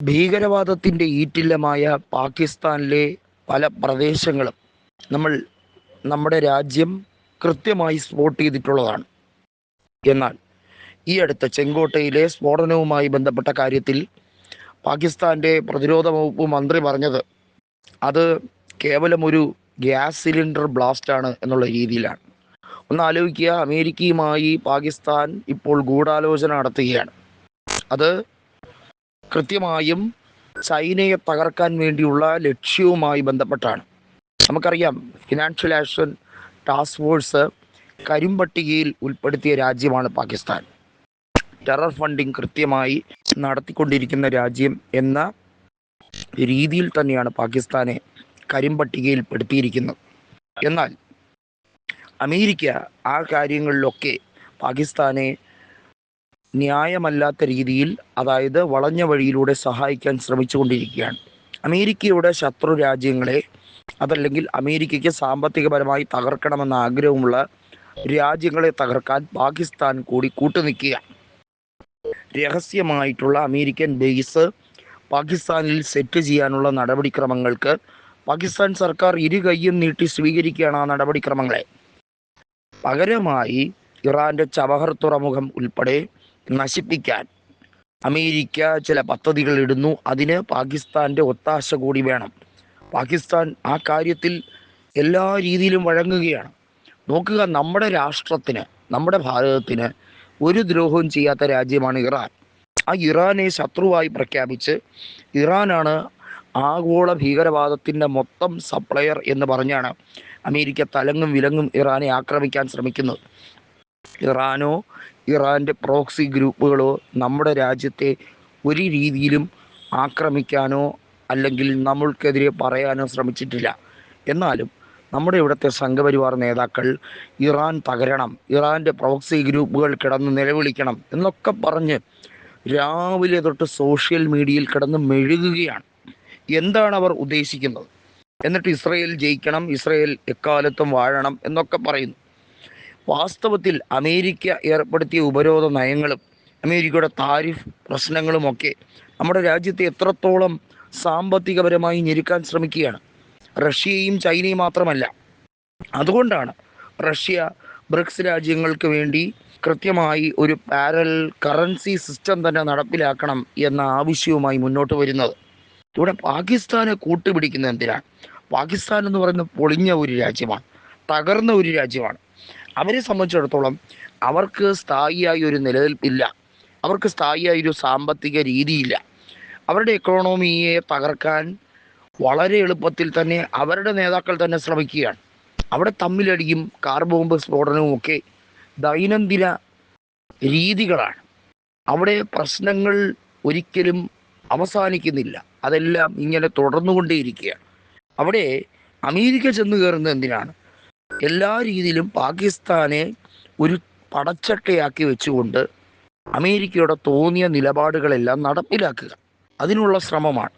ഭീകരവാദത്തിന്റെ ഈറ്റില്ലമായ പാകിസ്ഥാനിലെ പല പ്രദേശങ്ങളും നമ്മൾ നമ്മുടെ രാജ്യം കൃത്യമായി സ്പോട്ട് ചെയ്തിട്ടുള്ളതാണ്. എന്നാൽ ഈ അടുത്ത ചെങ്കോട്ടയിലെ സ്ഫോടനവുമായി ബന്ധപ്പെട്ട കാര്യത്തിൽ പാകിസ്ഥാന്റെ പ്രതിരോധ വകുപ്പ് മന്ത്രി പറഞ്ഞത് അത് കേവലം ഒരു ഗ്യാസ് സിലിണ്ടർ ബ്ലാസ്റ്റ് ആണ് എന്നുള്ള രീതിയിലാണ്. ഒന്ന് ആലോചിക്കുക അമേരിക്കയുമായി പാകിസ്ഥാൻ ഇപ്പോൾ ഗൂഢാലോചന നടത്തുകയാണ്. അത് കൃത്യമായും ചൈനയെ തകർക്കാൻ വേണ്ടിയുള്ള ലക്ഷ്യവുമായി ബന്ധപ്പെട്ടാണ്. നമുക്കറിയാം ഫിനാൻഷ്യൽ ആക്ഷൻ ടാസ്ക് ഫോഴ്സ് കരിമ്പട്ടികയിൽ ഉൾപ്പെടുത്തിയ രാജ്യമാണ് പാകിസ്ഥാൻ. ടെറർ ഫണ്ടിങ് കൃത്യമായി നടത്തിക്കൊണ്ടിരിക്കുന്ന രാജ്യം എന്ന രീതിയിൽ തന്നെയാണ് പാകിസ്ഥാനെ കരിമ്പട്ടികയിൽ പെടുത്തിയിരിക്കുന്നത്. എന്നാൽ അമേരിക്ക ആ കാര്യങ്ങളിലൊക്കെ പാകിസ്ഥാനെ ന്യായമല്ലാത്ത രീതിയിൽ അതായത് വളഞ്ഞ വഴിയിലൂടെ സഹായിക്കാൻ ശ്രമിച്ചുകൊണ്ടിരിക്കുകയാണ്. അമേരിക്കയുടെ ശത്രു രാജ്യങ്ങളെ അതല്ലെങ്കിൽ അമേരിക്കയ്ക്ക് സാമ്പത്തികപരമായി തകർക്കണമെന്ന ആഗ്രഹമുള്ള രാജ്യങ്ങളെ തകർക്കാൻ പാകിസ്ഥാൻ കൂടി കൂട്ടുനിൽക്കുക രഹസ്യമായിട്ടുള്ള അമേരിക്കൻ ബേസ് പാകിസ്ഥാനിൽ സെറ്റ് ചെയ്യാനുള്ള നടപടിക്രമങ്ങൾക്ക് പാകിസ്ഥാൻ സർക്കാർ ഇരു കൈയും നീട്ടി സ്വീകരിക്കുകയാണ് ആ നടപടിക്രമങ്ങളെ. പകരമായി ഇറാന്റെ ചബഹർ തുറമുഖം ഉൾപ്പെടെ നശിപ്പിക്കാൻ അമേരിക്ക ചില പദ്ധതികൾ ഇടുന്നു. അതിന് പാകിസ്ഥാന്റെ ഒത്താശ കൂടി വേണം. പാകിസ്ഥാൻ ആ കാര്യത്തിൽ എല്ലാ രീതിയിലും വഴങ്ങുകയാണ്. നോക്കുക നമ്മുടെ രാഷ്ട്രത്തിന് നമ്മുടെ ഭാരതത്തിന് ഒരു ദ്രോഹവും ചെയ്യാത്ത രാജ്യമാണ് ഇറാൻ. ആ ഇറാനെ ശത്രുവായി പ്രഖ്യാപിച്ച് ഇറാനാണ് ആഗോള ഭീകരവാദത്തിന്റെ മൊത്തം സപ്ലയർ എന്ന് പറഞ്ഞാണ് അമേരിക്ക തലങ്ങും വിലങ്ങും ഇറാനെ ആക്രമിക്കാൻ ശ്രമിക്കുന്നത്. ഇറാനോ ഇറാന്റെ പ്രോക്സി ഗ്രൂപ്പുകളോ നമ്മുടെ രാജ്യത്തെ ഒരു രീതിയിലും ആക്രമിക്കാനോ അല്ലെങ്കിൽ നമ്മൾക്കെതിരെ പറയാനോ ശ്രമിച്ചിട്ടില്ല. എന്നാലും നമ്മുടെ ഇവിടുത്തെ സംഘപരിവാർ നേതാക്കൾ ഇറാൻ തകരണം ഇറാന്റെ പ്രോക്സി ഗ്രൂപ്പുകൾ കിടന്ന് നിലവിളിക്കണം എന്നൊക്കെ പറഞ്ഞ് രാവിലെ തൊട്ട് സോഷ്യൽ മീഡിയയിൽ കിടന്ന് മെഴുകുകയാണ്. എന്താണ് അവർ ഉദ്ദേശിക്കുന്നത്? എന്നിട്ട് ഇസ്രയേൽ ജയിക്കണം ഇസ്രയേൽ എക്കാലത്തും വാഴണം എന്നൊക്കെ പറയുന്നു. വാസ്തവത്തിൽ അമേരിക്ക ഏർപ്പെടുത്തിയ ഉപരോധ നയങ്ങളും അമേരിക്കയുടെ താരിഫ് പ്രശ്നങ്ങളുമൊക്കെ നമ്മുടെ രാജ്യത്തെ എത്രത്തോളം സാമ്പത്തികപരമായി ഞെരുക്കാൻ ശ്രമിക്കുകയാണ്. റഷ്യയും ചൈനയും മാത്രമല്ല. അതുകൊണ്ടാണ് റഷ്യ ബ്രിക്സ് രാജ്യങ്ങൾക്ക് വേണ്ടി കൃത്യമായി ഒരു പാരൽ കറൻസി സിസ്റ്റം തന്നെ നടപ്പിലാക്കണം എന്ന ആവശ്യവുമായി മുന്നോട്ട് വരുന്നത്. ഇവിടെ പാകിസ്ഥാനെ കൂട്ടുപിടിക്കുന്ന എന്തിനാണ്? പാകിസ്ഥാൻ എന്ന് പറയുന്നത് പൊളിഞ്ഞ ഒരു രാജ്യമാണ് തകർന്ന ഒരു രാജ്യമാണ്. അവരെ സംബന്ധിച്ചിടത്തോളം അവർക്ക് സ്ഥായിയായ ഒരു നിലനിൽപ്പില്ല അവർക്ക് സ്ഥായിയായ ഒരു സാമ്പത്തിക രീതിയില്ല. അവരുടെ എക്കോണമിയെ തകർക്കാൻ വളരെ എളുപ്പത്തിൽ തന്നെ അവരുടെ നേതാക്കൾ തന്നെ ശ്രമിക്കുകയാണ്. അവിടെ തമ്മിലടിയും കാർ ബോംബ് സ്ഫോടനവും ഒക്കെ ദൈനംദിന രീതികളാണ്. അവിടെ പ്രശ്നങ്ങൾ ഒരിക്കലും അവസാനിക്കുന്നില്ല. അതെല്ലാം ഇങ്ങനെ തുടർന്നുകൊണ്ടേയിരിക്കുകയാണ്. അവിടെ അമേരിക്ക ചെന്നു കയറുന്നത് എന്തിനാണ്? എല്ലാ രീതിയിലും പാകിസ്ഥാനെ ഒരു പടച്ചട്ടയാക്കി വെച്ചുകൊണ്ട് അമേരിക്കയുടെ തോന്നിയ നിലപാടുകളെല്ലാം നടപ്പിലാക്കുക. അതിനുള്ള ശ്രമമാണ്.